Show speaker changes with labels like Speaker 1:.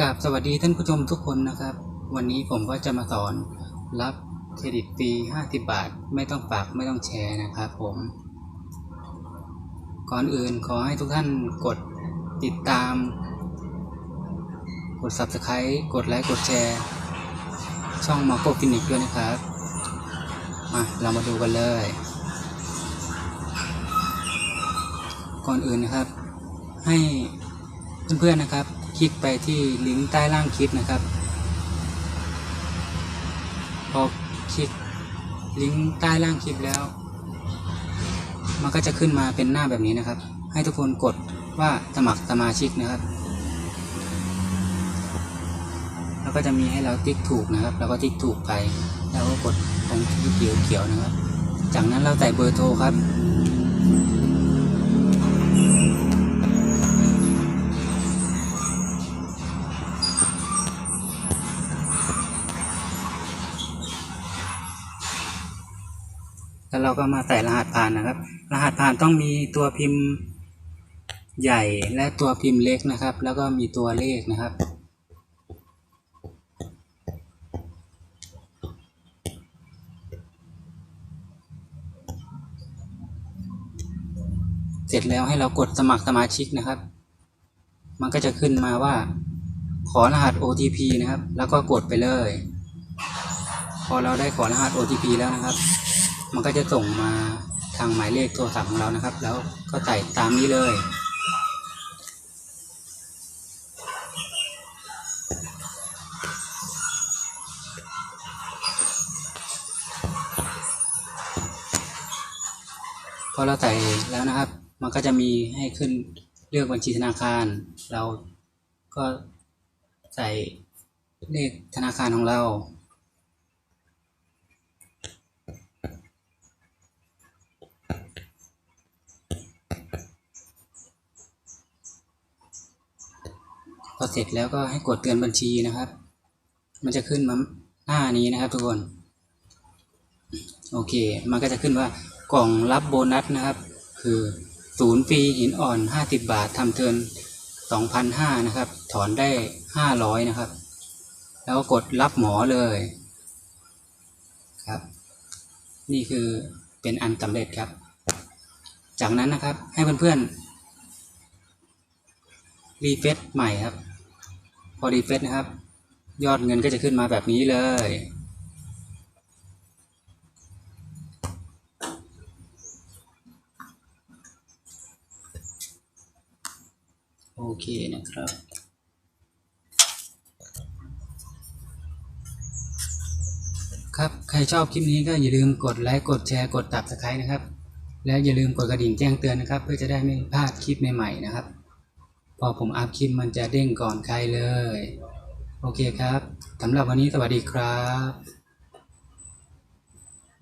Speaker 1: กราบสวัสดีท่านผู้ชมทุกคนนะครับ วันนี้ผมก็จะมาสอนรับเครดิตฟรี 50 บาท ไม่ต้องฝากไม่ต้องแชร์นะครับผม ก่อนอื่นขอให้ทุกท่านกดติดตาม กด Subscribe กดไลค์กดแชร์ ช่องมาโกฟินิกด้วยนะครับมาเรามาดูกันเลย ก่อนอื่นนะครับ ให้เพื่อนๆนะครับ ลิกไปที่ลิงก์ใต้ล่างคลิปนะครับ พอคลิกลิงก์ใต้ล่างคลิปแล้ว มันก็จะขึ้นมาเป็นหน้าแบบนี้นะครับ ให้ทุกคนกดว่าสมัครสมาชิกนะครับ แล้วก็จะมีให้เราติ๊กถูกนะครับ แล้วก็ติ๊กถูกไป แล้วก็กดตรงที่เขียวๆนะครับ จากนั้นเราใส่เบอร์โทรครับ แล้วเราก็มาใส่รหัสผ่านนะครับ รหัสผ่านต้องมีตัวพิมพ์ใหญ่และตัวพิมพ์เล็กนะครับ แล้วก็มีตัวเลขนะครับ เสร็จแล้วให้เรากดสมัครสมาชิกนะครับ มันก็จะขึ้นมาว่า ขอรหัส OTP นะครับ แล้วก็กดไปเลย พอเราได้ขอรหัส OTP แล้วนะครับ มันก็จะส่งมาทางหมายเลขโทรศัพท์ของเรานะครับ แล้วก็ใส่ตามนี้เลยพอเราใส่แล้วนะครับ มันก็จะมีให้ขึ้นเลือกบัญชีธนาคาร เราก็ใส่เลขธนาคารของเรา อเสร็จแล้วก็ให้กดเตือนบัญชีนะครับ มันจะขึ้นมาหน้านี้นะครับทุกคนโอเค มันก็จะขึ้นว่ากล่องรับโบนัสนะครับ คือศูนย์ฟรีหินอ่อน 50 บาททำเทิน2,500นะครับ ถอนได้ 500 นะครับ แล้วก็กดรับหมอเลยครับ นี่คือเป็นอันสำเร็จครับ จากนั้นนะครับให้เพื่อนๆรีเฟซใหม่ครับ พอรีเฟซนะครับ ยอดเงินก็จะขึ้นมาแบบนี้เลย โอเคนะครับครับ ใครชอบคลิปนี้ก็อย่าลืมกดไลค์กดแชร์กดตับสไครต์นะครับ และอย่าลืมกดกระดิ่งแจ้งเตือนนะครับ เพื่อจะได้ไม่พลาดคลิปใหม่ๆนะครับ พอผมอัพคลิปมันจะเด้งก่อนใครเลย โอเคครับสำหรับวันนี้สวัสดีครับ